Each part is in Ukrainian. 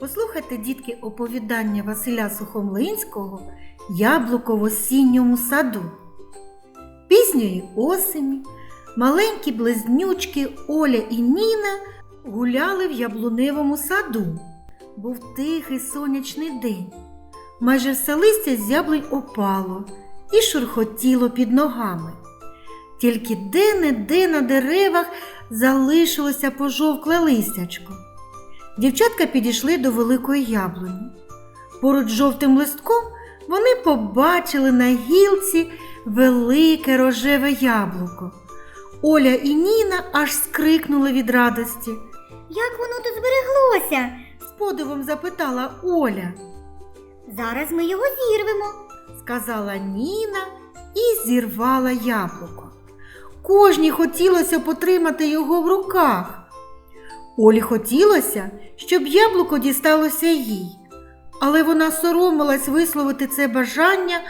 Послухайте, дітки, оповідання Василя Сухомлинського Яблуко в осінньому саду. Пізньої осені маленькі близнючки Оля і Ніна гуляли в яблуневому саду. Був тихий сонячний день. Майже все листя з яблунь опало і шурхотіло під ногами. Тільки де-не-де на деревах залишилося пожовкле листячко. Дівчатка підійшли до великої яблуні. Поруч з жовтим листком вони побачили на гілці велике рожеве яблуко. Оля і Ніна аж скрикнули від радості. Як воно тут збереглося? З подивом запитала Оля, Зараз ми його зірвемо. сказала Ніна і зірвала яблуко. Кожній хотілося потримати його в руках. Олі хотілося, щоб яблуко дісталося їй, але вона соромилась висловити це бажання,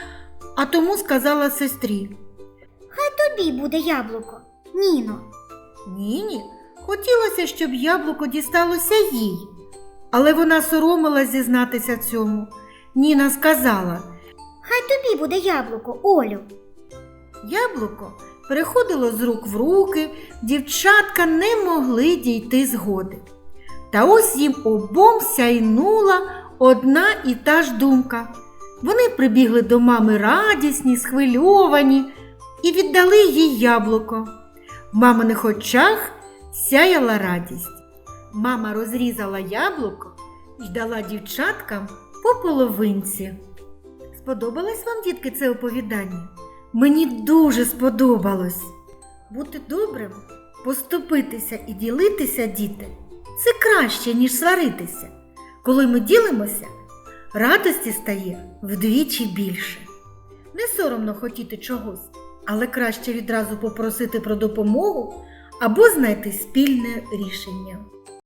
а тому сказала сестрі. Хай тобі буде яблуко. Ніно. Ніні хотілося, щоб яблуко дісталося їй, але вона соромилась зізнатися цьому. Ніна сказала, Хай тобі буде яблуко, Олю. яблуко переходило з рук в руки, дівчатка не могли дійти згоди. Та ось їм обом сяйнула одна і та ж думка. Вони прибігли до мами радісні, схвильовані і віддали їй яблуко. В маминих очах сяяла радість. Мама розрізала яблуко і дала дівчаткам по половинці. Сподобалось вам, дітки, це оповідання? Мені дуже сподобалось. Бути добрим, поступитися і ділитися, діти, це краще, ніж сваритися. Коли ми ділимося, радості стає вдвічі більше. Не соромно хотіти чогось, але краще відразу попросити про допомогу або знайти спільне рішення.